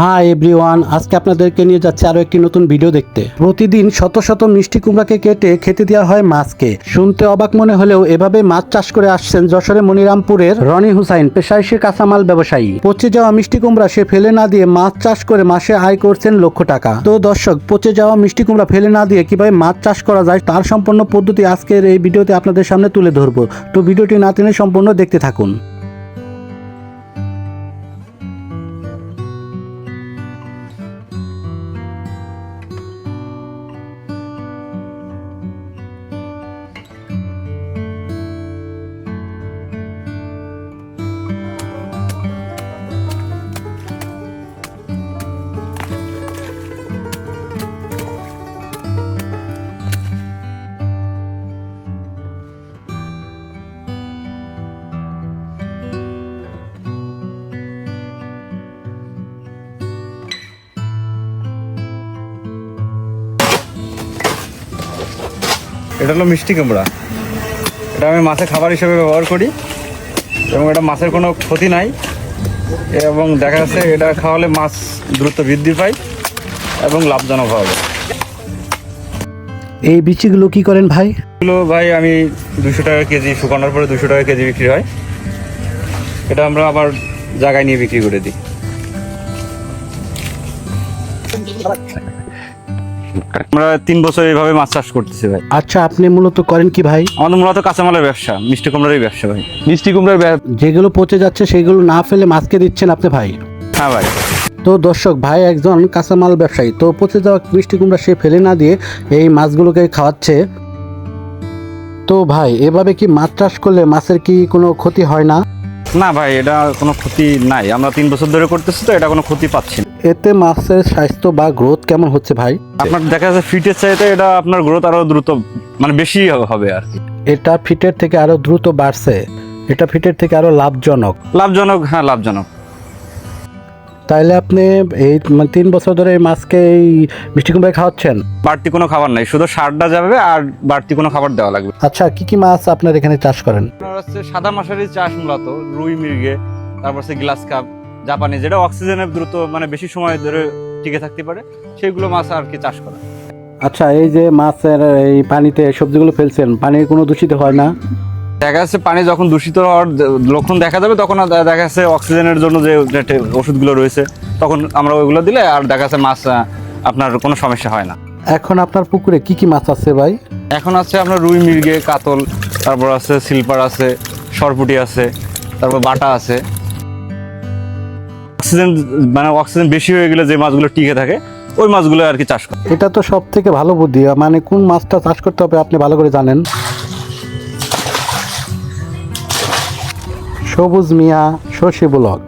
Hi everyone আজকে আপনাদেরকে নিয়ে যাচ্ছে আরও একটি নতুন ভিডিও দেখতে। প্রতিদিন শত শত মিষ্টি কুমড়াকে কেটে খেতে দেওয়া হয় মাছকে। শুনতে অবাক মনে হলেও এভাবে মাছ চাষ করে আসছেন যশোরে মনিরামপুরের রনি হুসাইন পেশায় কাঁচামাল ব্যবসায়ী। পচে যাওয়া মিষ্টি কুমড়া সে ফেলে না দিয়ে মাছ চাষ করে মাসে আয় করছেন লক্ষ টাকা। তো দর্শক, পচে যাওয়া মিষ্টি কুমড়া ফেলে না দিয়ে কীভাবে মাছ চাষ করা যায় তার সম্পূর্ণ পদ্ধতি আজকের এই ভিডিওতে আপনাদের সামনে তুলে ধরবো। তো ভিডিওটি না টেনে সম্পূর্ণ দেখতে থাকুন। এটা হলো মিষ্টি কুমড়া। এটা আমি মাছের খাবার হিসেবে ব্যবহার করি এবং এটা মাছের কোনো ক্ষতি নাই। এবং দেখা যাচ্ছে এটা খাওয়ালে মাছ দ্রুত বৃদ্ধি পায় এবং লাভজনক হবে। এই বিচিগুলো কি করেন ভাই? এগুলো ভাই আমি দুশো টাকা কেজি শুকানোর পরে দুশো টাকা কেজি বিক্রি হয়। এটা আমরা আবার জায়গায় নিয়ে বিক্রি করে দিই। আমরা তিন বছর এইভাবে মাছ চাষ করতেছি ভাই। আচ্ছা আপনি মূলত করেন কি ভাই? আমাদের মূলত কাঁচামালের ব্যবসা মিষ্টি কুমড়ারই ব্যবসা ভাই। মিষ্টি কুমড়ার যেগুলো পচে যাচ্ছে সেগুলো না ফেলে মাছকে দিচ্ছেন আপনি ভাই? হ্যাঁ ভাই। তো দর্শক ভাই একজন কাঁচামাল ব্যবসায়ী তো পচে যাওয়া মিষ্টি কুমড়া সে ফেলে না দিয়ে এই মাছগুলোকে খাওয়াচ্ছে। তো ভাই এভাবে কি মাছ চাষ করলে মাছের কি কোনো ক্ষতি হয় না? না ভাই এটা কোনো ক্ষতি নাই। আমরা তিন বছর ধরে করতেছি তো এটা কোনো ক্ষতি পাচ্ছি না। এতে মাছের স্বাস্থ্য বা গ্রোথ কেমন হচ্ছে ভাই? আপনার দেখা যাচ্ছে ফিটের চাইতে এটা আপনার গ্রোথ আরও দ্রুত মানে বেশি হবে আর কি। এটা ফিটের থেকে আরও দ্রুত বাড়ছে। এটা ফিটের থেকে আরও লাভজনক। লাভজনক হ্যাঁ লাভজনক। তাইলে আপনি এই মানে তিন বছর ধরে এই মাছকে এই মিষ্টি কুমড়া খাওয়াচ্ছেন? বাড়তি কোনো খাবার নাই শুধু সারটা যাবে আর বাড়তি কোনো খাবার দেওয়া লাগবে। আচ্ছা কি কি মাছ আপনার এখানে চাষ করেন? আপনার হচ্ছে সাদা মাছেরই চাষ মূলত রুই মির্গে তারপর হচ্ছে গ্লাস কাপ জাপানি যেটা অক্সিজেনে দ্রুত মানে বেশি সময় ধরে টিকে থাকতে পারে সেইগুলো মাছ আর কি চাষ করা। আচ্ছা এই যে মাছের এই পানিতে সবজিগুলো ফেলছেন পানির কোনো দূষিত হয় না? দেখা যাচ্ছে পানি যখন দূষিত হওয়ার লক্ষণ দেখা যাবে তখন দেখা যাচ্ছে অক্সিজেনের জন্য যে যে ওষুধগুলো রয়েছে তখন আমরা ওইগুলো দিলে আর দেখা যাচ্ছে মাছ আপনার কোনো সমস্যা হয় না। এখন আপনার পুকুরে কি কি মাছ আছে ভাই? এখন আছে আপনার রুই মির্গে কাতল তারপর আছে সিলপার আছে সরপুটি আছে তারপর বাটা আছে। অক্সিজেন মানে অক্সিজেন বেশি হয়ে গেলে যে মাছগুলো টিকে থাকে, ওই মাছগুলো আর কি চাষ করে। এটা তো সব থেকে ভালো বুদ্ধি। মানে কোন মাছটা চাষ করতে হবে আপনি ভালো করে জানেন। সবুজ মিয়া, শশী ব্লক